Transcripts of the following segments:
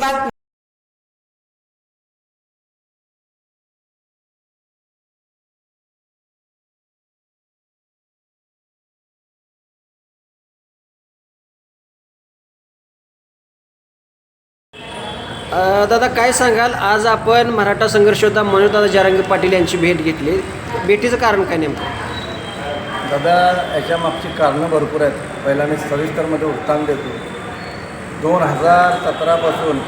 बातमी अ, दादा काय सांगाल? आज आपण मराठा संघर्ष योद्धा मनोजदादा जरांगे पाटील यांची भेट घेतली. भेटीचं कारण काय नेमकं? दादा याच्या मागची कारणं भरपूर आहेत. पहिला मी सविस्तरमध्ये उत्थान देतो. दोन हजार सतरापासून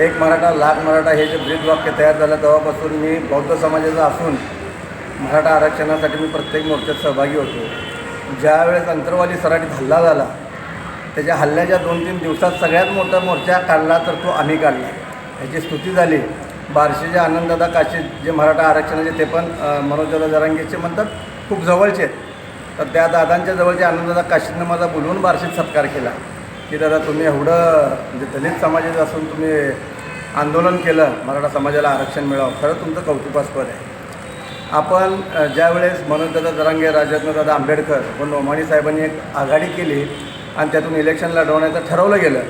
एक मराठा लाख मराठा हे जे ब्रीदवाक्य तयार झालं तेव्हापासून मी बौद्ध समाजाचा असून मराठा आरक्षणासाठी मी प्रत्येक मोर्चात सहभागी होतो. ज्यावेळेस अंतरवाली सराटीत हल्ला झाला त्याच्या हल्ल्याच्या दोन तीन दिवसात सगळ्यात मोठा मोर्चा काढला तर तो आम्ही काढला. ह्याची स्तुती झाली. बार्शीचे आनंददादा काशी जे मराठा आरक्षणाचे ते पण अ, मनोजदादा जरांगेचे म्हणतात खूप जवळचे. आहेत तर त्या दादांच्या जवळचे आनंददादा काशींना माझा बोलवून बार्शीत सत्कार केला. की दादा तुम्ही एवढं म्हणजे दलित समाजाचं असून तुम्ही आंदोलन केलं मराठा समाजाला आरक्षण मिळावं. खरं तुमचं कौतुकास्पद आहे. आपण अ, ज्यावेळेस मनोजदादा जरांगे राजरत्नदादा आंबेडकर व नोमाणी साहेबांनी एक आघाडी केली आणि त्यातून इलेक्शन लढवण्याचं ठरवलं गेलं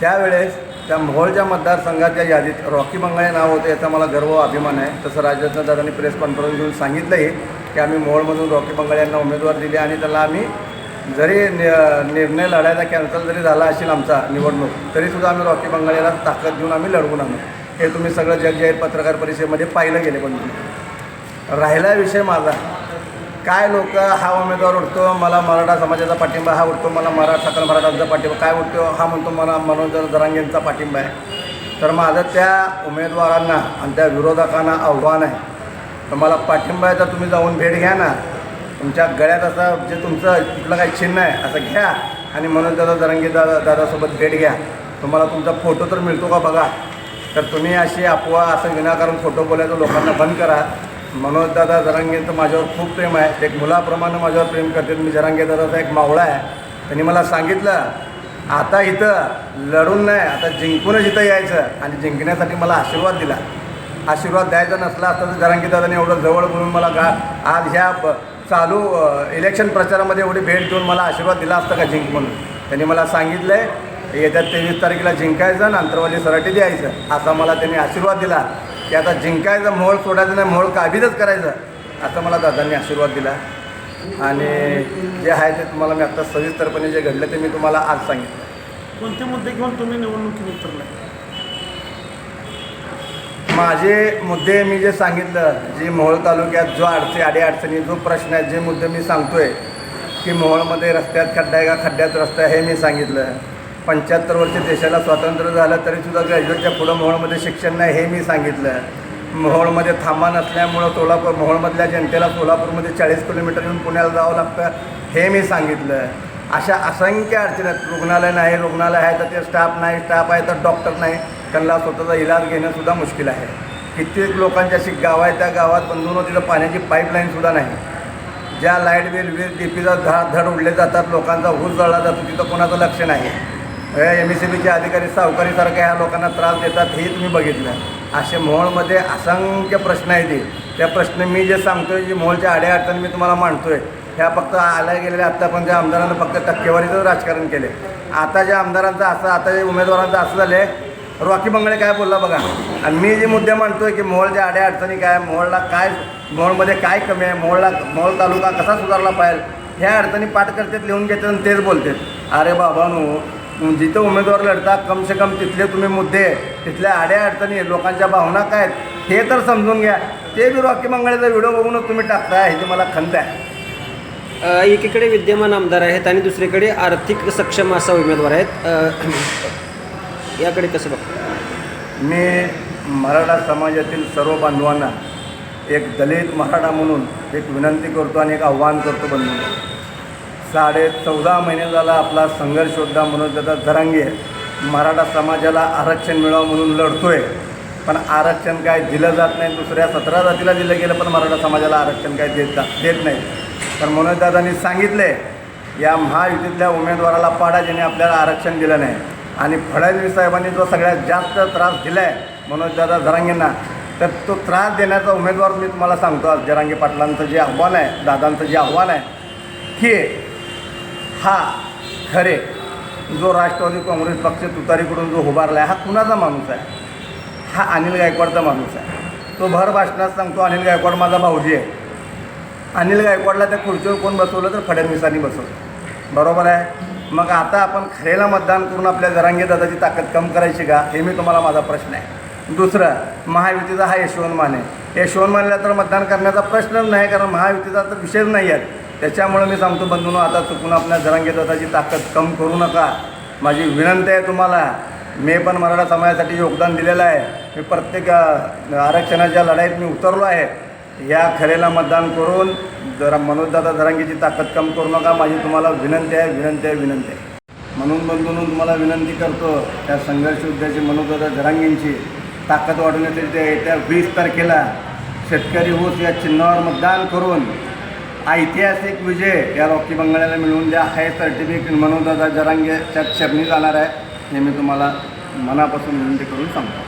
त्यावेळेस त्या मोहोळच्या मतदारसंघाच्या यादीत रॉकी बंगाळे नाव होतं याचा मला गर्व अभिमान आहे. तसं राजरत्नदादांनी प्रेस कॉन्फरन्स घेऊन सांगितलंही की आम्ही मोहोळमधून रॉकी बंगाळे यांना उमेदवार दिले आणि त्याला आम्ही जरी नि- निर्णय लढायचा कॅन्सल जरी झाला असेल आमचा निवडणूक तरीसुद्धा आम्ही रॉकी बंगालीला ताकद देऊन आम्ही लढवून आणू. हे तुम्ही सगळं जगजाहीर पत्रकार परिषदेमध्ये पाहिलं गेले पण राहिला विषय माझा. काय लोक हा उमेदवार उठतो मला मराठा समाजाचा पाठिंबा हा उठतो मला मराठा सकल मराठाचा पाठिंबा काय उठतो हा म्हणतो मला मनोज दरांगेंचा पाठिंबा आहे. तर माझं त्या उमेदवारांना आणि त्या विरोधकांना आव्हान आहे. तर मला पाठिंबा आहे तर तुम्ही जाऊन भेट घ्या ना. तुमच्या गळ्यात असं जे तुमचं कुठलं काही चिन्ह आहे असं घ्या. आणि मनोज दादा जरंगी दादा दादासोबत भेट घ्या. तुम्हाला तुमचा फोटो तर मिळतो का बघा? तर तुम्ही अशी अफवा असं विनाकारण फोटो बोलायचं लोकांना बंद करा. मनोजदादा जरांगेंचं माझ्यावर खूप प्रेम आहे. एक मुलाप्रमाणे माझ्यावर प्रेम करते. मी जरांगे दादाचा एक मावळा आहे. त्यांनी मला सांगितलं आता इथं लढून नाही आता जिंकूनच इथं यायचं. आणि जिंकण्यासाठी मला आशीर्वाद दिला. आशीर्वाद द्यायचा नसला असता तर जरांगे दादाने एवढं जवळ बोलून मला गा आज ह्या ब- चालू इलेक्शन प्रचारामध्ये एवढी भेट देऊन मला आशीर्वाद दिला असता का जिंक म्हणून? त्यांनी मला सांगितलं आहे येत्या तेवीस तारखेला जिंकायचं आणि अंतरवाली सराठी द्यायचं असा मला त्यांनी आशीर्वाद दिला. की आता जिंकायचं मोळ सोडायचं नाही मोळ काबीजच करायचं असं मला दादांनी आशीर्वाद दिला. आणि जे आहे ते तुम्हाला मी आत्ता सविस्तरपणे जे घडलं ते मी तुम्हाला आज सांगितलं. कोणते मुद्दे घेऊन तुम्ही निवडणुकीत उतरलाय? माझे मुद्दे मी जे सांगितलं जी मोहोळ तालुक्यात जो अडचणी अडीअडचणी जो प्रश्न आहे जे मुद्दे मी सांगतोय की मोहोळमध्ये रस्त्यात खड्डा आहे का? खड्ड्यात रस्ता आहे हे मी सांगितलं. पंच्याहत्तर वर्ष देशाला स्वातंत्र्य झालं तरीसुद्धा ग्रॅज्युएटच्या पुढं मोहोळमध्ये शिक्षण नाही हे मी सांगितलं. मोहोळमध्ये थांबा नसल्यामुळं सोलापूर मोहोळमधल्या जनतेला सोलापूरमध्ये चाळीस किलोमीटर येऊन पुण्याला जावं लागतं हे मी सांगितलं. अशा असंख्य अडचणी आहेत. रुग्णालय नाही रुग्णालय आहे तर ते स्टाफ नाही स्टाफ आहे तर डॉक्टर नाही. त्यांना स्वतःचा इलाज घेणंसुद्धा मुश्किल आहे. कित्येक लोकांची अशी गाव आहे त्या गावात बंधून तिथं पाण्याची पाईपलाईनसुद्धा नाही. ज्या लाइट बिल वीज डीपीचा धड धड उडले जातात लोकांचा ऊस जळला जातो तिथं कोणाचं लक्ष नाही. एम एस सी बीचे अधिकारी सावकारीसारख्या ह्या लोकांना त्रास देतात हेही तुम्ही बघितलं. असे मोहोळमध्ये असंख्य प्रश्न आहेत ते. त्या प्रश्न मी जे सांगतोय जे मोहोळच्या अडीअडचणी मी तुम्हाला मांडतोय ह्या फक्त आल्या गेलेल्या आत्तापर्यंत आमदारांना फक्त टक्केवारीचं राजकारण केले आता ज्या आमदारांचं असं आता जे उमेदवारांचं असं झालं आहे रॉकी बंगळे काय बोलला बघा. आणि मी जे मुद्दे मांडतोय की मोहोळच्या आड्या अडचणी काय मोहोळला काय मोहोळमध्ये काय कमी आहे मोहोळला मोहोळ तालुका कसा सुधारला पाहिजे ह्या अडचणी पाठ करतात लिहून घेतात आणि तेच बोलतात. अरे बाबानू जिथं उमेदवार लढता कम से कम तिथले तुम्ही मुद्दे तिथल्या आड्या अडचणी लोकांच्या भावना काय आहेत हे तर समजून घ्या. ते बी रॉकी मंगळेचा व्हिडिओ बघूनच तुम्ही टाकताय ह्याची मला खंत आहे. एकीकडे विद्यमान आमदार आहेत आणि दुसरीकडे आर्थिक सक्षम असा उमेदवार आहेत. याकडे कसं बघ मी मराठा समाजातील सर्व बांधवांना एक दलित मराठा म्हणून एक विनंती करतो आणि एक आव्हान करतो बंधू साडे चौदा महिने झाला आपला संघर्ष योद्धा म्हणून त्याचा जरांगी मराठा समाजाला आरक्षण मिळावं म्हणून लढतोय. पण आरक्षण काय दिलं जात नाही. दुसऱ्या सतरा जातीला दिलं गेलं पण मराठा समाजाला आरक्षण काय देत जा देत नाही. तर मनोजदादांनी सांगितले या महायुतीतल्या उमेदवाराला पाडा ज्याने आपल्याला आरक्षण दिलं नाही. आणि फडणवीस साहेबांनी जो सगळ्यात जास्त त्रास दिला आहे मनोजदादा जरांगेंना तर तो त्रास देण्याचा उमेदवार मी तुम्हाला सांगतो आज जरांगे पाटलांचं जे आव्हान आहे दादांचं जे आव्हान आहे की हा खरे जो राष्ट्रवादी काँग्रेस पक्ष तुतारीकडून जो उभारला आहे हा कुणाचा माणूस आहे? हा अनिल गायकवाडचा माणूस आहे. तो भर भाषणात सांगतो अनिल गायकवाड माझा भाऊजी आहे. अनिल गायकवाडला त्या खुर्चीवर कोण बसवलं तर फडणवीसांनी बसवलं. बरोबर आहे? मग आता आपण खरेला मतदान करून आपल्या जरांगे दादाची ताकद कम करायची का? हे मी तुम्हाला माझा प्रश्न आहे. दुसरं महायुतीचा हा यशवंत माने यशवंत मानेला तर मतदान करण्याचा प्रश्नच नाही कारण महायुतीचा तर विषयच नाही आहे. त्याच्यामुळे मी सांगतो बंधूनो आता चुकून आपल्या जरांगे दादाची ताकद कम करू नका. माझी विनंती आहे तुम्हाला मी पण मराठा समाजासाठी योगदान दिलेलं आहे. मी प्रत्येक आरक्षणाच्या लढाईत मी उतरलो आहे. या खरेला मतदान करून जरा मनोजदादा धरांगीची ताकद कम करू नका. माझी तुम्हाला विनंती आहे विनंती आहे विनंती आहे. म्हणून बंधून तुम्हाला विनंती करतो त्या संघर्ष उद्याची मनोजदादा धरांगींची ताकद वाढवण्यासाठी त्या येत्या वीस तारखेला शेतकरी होत या चिन्हावर मतदान करून ऐतिहासिक विजय या रॉकी बंगाल्याला मिळवून द्या. हे सर्टिफिकेट मनोजदादा जरांगेच्या चरणी जाणार आहे. हे मी तुम्हाला मनापासून विनंती करून सांगतो.